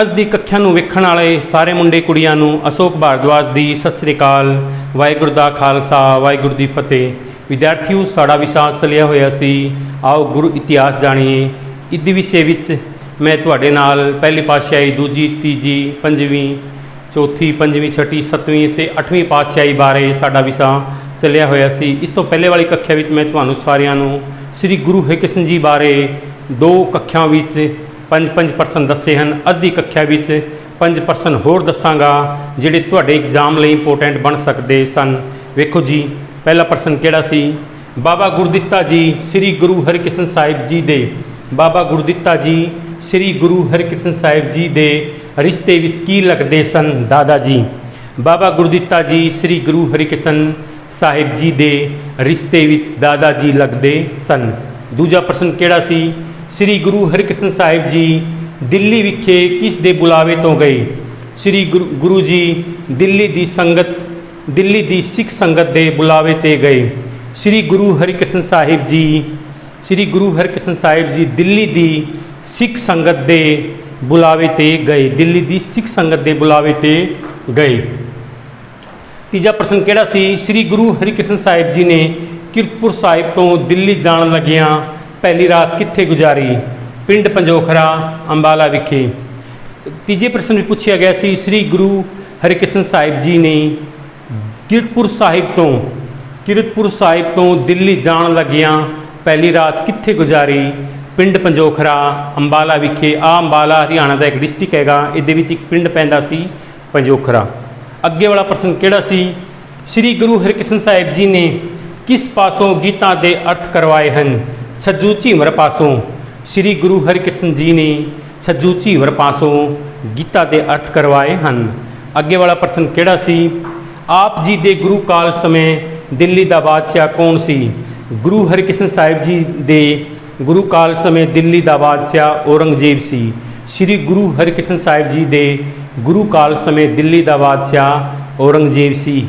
ਅੱਜ ਦੀ ਕੱਖਿਆ ਨੂੰ ਵੇਖਣ ਵਾਲੇ ਸਾਰੇ ਮੁੰਡੇ ਕੁੜੀਆਂ ਨੂੰ ਅਸ਼ੋਕ ਭਾਰਦਵਾਜ ਦੀ ਸਤਿ ਸ੍ਰੀ ਅਕਾਲ, ਵਾਹਿਗੁਰੂ ਦਾ ਖਾਲਸਾ, ਵਾਹਿਗੁਰੂ ਦੀ ਫਤਿਹ। ਵਿਦਿਆਰਥੀਓ, ਸਾਡਾ ਵਿਸ਼ਾ ਚੱਲਿਆ ਹੋਇਆ ਸੀ। ਆਓ ਗੁਰੂ ਇਤਿਹਾਸ ਜਾਣੀਏ। ਇਸ ਵਿਸ਼ੇ ਵਿੱਚ ਮੈਂ ਤੁਹਾਡੇ ਨਾਲ ਪਹਿਲੀ ਪਾਤਸ਼ਾਹੀ, ਦੂਜੀ, ਤੀਜੀ, ਪੰਜਵੀਂ, ਚੌਥੀ, ਪੰਜਵੀਂ, ਛਠੀ, ਸੱਤਵੀਂ ਤੇ ਅੱਠਵੀਂ ਪਾਤਸ਼ਾਹੀ ਬਾਰੇ ਸਾਡਾ ਵਿਸ਼ਾ ਚੱਲਿਆ ਹੋਇਆ ਸੀ। ਇਸ ਤੋਂ ਪਹਿਲੇ ਵਾਲੀ ਕੱਖਿਆ ਵਿੱਚ ਮੈਂ ਤੁਹਾਨੂੰ ਸਾਰਿਆਂ ਨੂੰ ਸ੍ਰੀ ਗੁਰੂ ਹਰਿਕ੍ਰਿਸ਼ਨ ਜੀ ਬਾਰੇ ਦੋ ਕੱਖਿਆਂ ਵਿੱਚ ਪੰਜ ਪੰਜ ਪਰਸਨ ਦੱਸੇ ਹਨ ਅੱਜ ਦੀ ਕੱਖਿਆ ਵਿੱਚ ਪੰਜ ਪਰਸਨ ਹੋਰ ਦੱਸਾਂਗਾ, ਜਿਹੜੇ ਤੁਹਾਡੇ ਐਗਜ਼ਾਮ ਲਈ ਇੰਪੋਰਟੈਂਟ ਬਣ ਸਕਦੇ ਸਨ। ਵੇਖੋ ਜੀ, ਪਹਿਲਾ ਪ੍ਰਸ਼ਨ ਕਿਹੜਾ ਸੀ? ਬਾਬਾ ਗੁਰਦਿੱਤਾ ਜੀ, ਸ੍ਰੀ ਗੁਰੂ ਹਰਿਕ੍ਰਿਸ਼ਨ ਸਾਹਿਬ ਜੀ ਦੇ। ਬਾਬਾ ਗੁਰਦਿੱਤਾ ਜੀ, ਸ੍ਰੀ ਗੁਰੂ ਹਰਿਕ੍ਰਿਸ਼ਨ ਸਾਹਿਬ ਜੀ ਦੇ ਰਿਸ਼ਤੇ ਵਿੱਚ ਕੀ ਲੱਗਦੇ ਸਨ? ਦਾਦਾ ਜੀ। ਬਾਬਾ ਗੁਰਦਿੱਤਾ ਜੀ, ਸ੍ਰੀ ਗੁਰੂ ਹਰਿਕ੍ਰਿਸ਼ਨ ਸਾਹਿਬ ਜੀ ਦੇ ਰਿਸ਼ਤੇ ਵਿੱਚ ਦਾਦਾ ਜੀ ਲੱਗਦੇ ਸਨ। ਦੂਜਾ ਪ੍ਰਸ਼ਨ ਕਿਹੜਾ ਸੀ? ਸ੍ਰੀ ਗੁਰੂ ਹਰਿਕ੍ਰਿਸ਼ਨ ਸਾਹਿਬ ਜੀ ਦਿੱਲੀ ਵਿਖੇ ਕਿਸ ਦੇ ਬੁਲਾਵੇ ਤੋਂ ਗਏ? ਸ੍ਰੀ ਗੁਰੂ ਗੁਰੂ ਜੀ ਦਿੱਲੀ ਦੀ ਸੰਗਤ, ਦਿੱਲੀ ਦੀ ਸਿੱਖ ਸੰਗਤ ਦੇ ਬੁਲਾਵੇ ਤੇ ਗਏ। ਸ੍ਰੀ ਗੁਰੂ ਹਰਿਕ੍ਰਿਸ਼ਨ ਸਾਹਿਬ ਜੀ, ਸ੍ਰੀ ਗੁਰੂ ਹਰਿਕ੍ਰਿਸ਼ਨ ਸਾਹਿਬ ਜੀ ਦਿੱਲੀ ਦੀ ਸਿੱਖ ਸੰਗਤ ਦੇ ਬੁਲਾਵੇ ਤੇ ਗਏ। ਦਿੱਲੀ ਦੀ ਸਿੱਖ ਸੰਗਤ ਦੇ ਬੁਲਾਵੇ ਤੇ ਗਏ। ਤੀਜਾ ਪ੍ਰਸ਼ਨ ਕਿਹੜਾ ਸੀ? ਸ੍ਰੀ ਗੁਰੂ ਹਰਿਕ੍ਰਿਸ਼ਨ ਸਾਹਿਬ ਜੀ ਨੇ ਕਿਰਤਪੁਰ ਸਾਹਿਬ ਤੋਂ ਦਿੱਲੀ ਜਾਣ ਲੱਗਿਆਂ ਪਹਿਲੀ ਰਾਤ ਕਿੱਥੇ ਗੁਜ਼ਾਰੀ? ਪਿੰਡ ਪੰਜੋਖਰਾ, ਅੰਬਾਲਾ ਵਿਖੇ। ਤੀਜੇ ਪ੍ਰਸ਼ਨ ਵਿੱਚ ਪੁੱਛਿਆ ਗਿਆ ਸੀ, ਸ੍ਰੀ ਗੁਰੂ ਹਰਿਕ੍ਰਿਸ਼ਨ ਸਾਹਿਬ ਜੀ ਨੇ ਕਿਰਤਪੁਰ ਸਾਹਿਬ ਤੋਂ, ਕਿਰਤਪੁਰ ਸਾਹਿਬ ਤੋਂ ਦਿੱਲੀ ਜਾਣ ਲੱਗਿਆਂ ਪਹਿਲੀ ਰਾਤ ਕਿੱਥੇ ਗੁਜ਼ਾਰੀ? ਪਿੰਡ ਪੰਜੋਖਰਾ, ਅੰਬਾਲਾ ਵਿਖੇ। ਆ ਅੰਬਾਲਾ ਹਰਿਆਣਾ ਦਾ ਇੱਕ ਡਿਸਟ੍ਰਿਕਟ ਹੈਗਾ, ਇਹਦੇ ਵਿੱਚ ਇੱਕ ਪਿੰਡ ਪੈਂਦਾ ਸੀ ਪੰਜੋਖਰਾ। ਅੱਗੇ ਵਾਲਾ ਪ੍ਰਸ਼ਨ ਕਿਹੜਾ ਸੀ? ਸ੍ਰੀ ਗੁਰੂ ਹਰਿਕ੍ਰਿਸ਼ਨ ਸਾਹਿਬ ਜੀ ਨੇ ਕਿਸ ਪਾਸੋਂ ਗੀਤਾ ਦੇ ਅਰਥ ਕਰਵਾਏ ਹਨ? ਛੱਜੂ ਝੀਮਰ ਪਾਸੋਂ ਸ੍ਰੀ ਗੁਰੂ ਹਰਿਕ੍ਰਿਸ਼ਨ ਜੀ ਨੇ ਛੱਜੂ ਝੀਮਰ ਪਾਸੋਂ ਗੀਤਾ ਦੇ ਅਰਥ ਕਰਵਾਏ ਹਨ। ਅੱਗੇ ਵਾਲਾ ਪ੍ਰਸ਼ਨ ਕਿਹੜਾ ਸੀ? ਆਪ ਜੀ ਦੇ ਗੁਰੂ ਕਾਲ ਸਮੇਂ ਦਿੱਲੀ ਦਾ ਬਾਦਸ਼ਾਹ ਕੌਣ ਸੀ? ਗੁਰੂ ਹਰਿਕ੍ਰਿਸ਼ਨ ਸਾਹਿਬ ਜੀ ਦੇ ਗੁਰੂ ਕਾਲ ਸਮੇਂ ਦਿੱਲੀ ਦਾ ਬਾਦਸ਼ਾਹ ਔਰੰਗਜ਼ੇਬ ਸੀ। ਸ੍ਰੀ ਗੁਰੂ ਹਰਿਕ੍ਰਿਸ਼ਨ ਸਾਹਿਬ ਜੀ ਦੇ ਗੁਰੂ ਕਾਲ ਸਮੇਂ ਦਿੱਲੀ ਦਾ ਬਾਦਸ਼ਾਹ ਔਰੰਗਜ਼ੇਬ ਸੀ।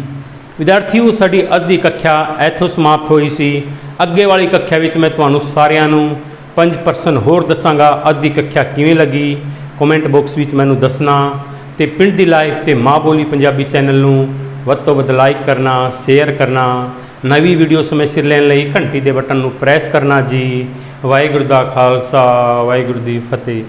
ਵਿਦਿਆਰਥੀਓ, ਸਾਡੀ ਅੱਜ ਦੀ ਕੱਖਿਆ ਇੱਥੋਂ ਸਮਾਪਤ ਹੋਈ ਸੀ। ਅੱਗੇ ਵਾਲੀ ਕੱਖਿਆ ਵਿੱਚ ਮੈਂ ਤੁਹਾਨੂੰ ਸਾਰਿਆਂ ਨੂੰ ਪੰਜ ਪਰਸਨ ਹੋਰ ਦੱਸਾਂਗਾ। ਅੱਜ ਦੀ ਕੱਖਿਆ ਕਿਵੇਂ ਲੱਗੀ? ਕਮੈਂਟ ਬਾਕਸ ਵਿੱਚ ਮੈਨੂੰ ਦੱਸਣਾ। ਤੇ ਪਿੰਡ ਦੀ ਲਾਈਵ ਤੇ ਮਾਂ ਬੋਲੀ ਪੰਜਾਬੀ ਚੈਨਲ ਨੂੰ ਵੱਧ ਤੋਂ ਵੱਧ ਲਾਈਕ ਕਰਨਾ ਸ਼ੇਅਰ ਕਰਨਾ। ਨਵੀਂ ਵੀਡੀਓ ਸਮੇਂ ਸਿਰ ਲੈਣ ਲਈ ਘੰਟੀ ਦੇ ਬਟਨ ਨੂੰ ਪ੍ਰੈਸ ਕਰਨਾ ਜੀ। ਵਾਹਿਗੁਰੂ ਦਾ ਖਾਲਸਾ, ਵਾਹਿਗੁਰੂ ਦੀ ਫਤਿਹ।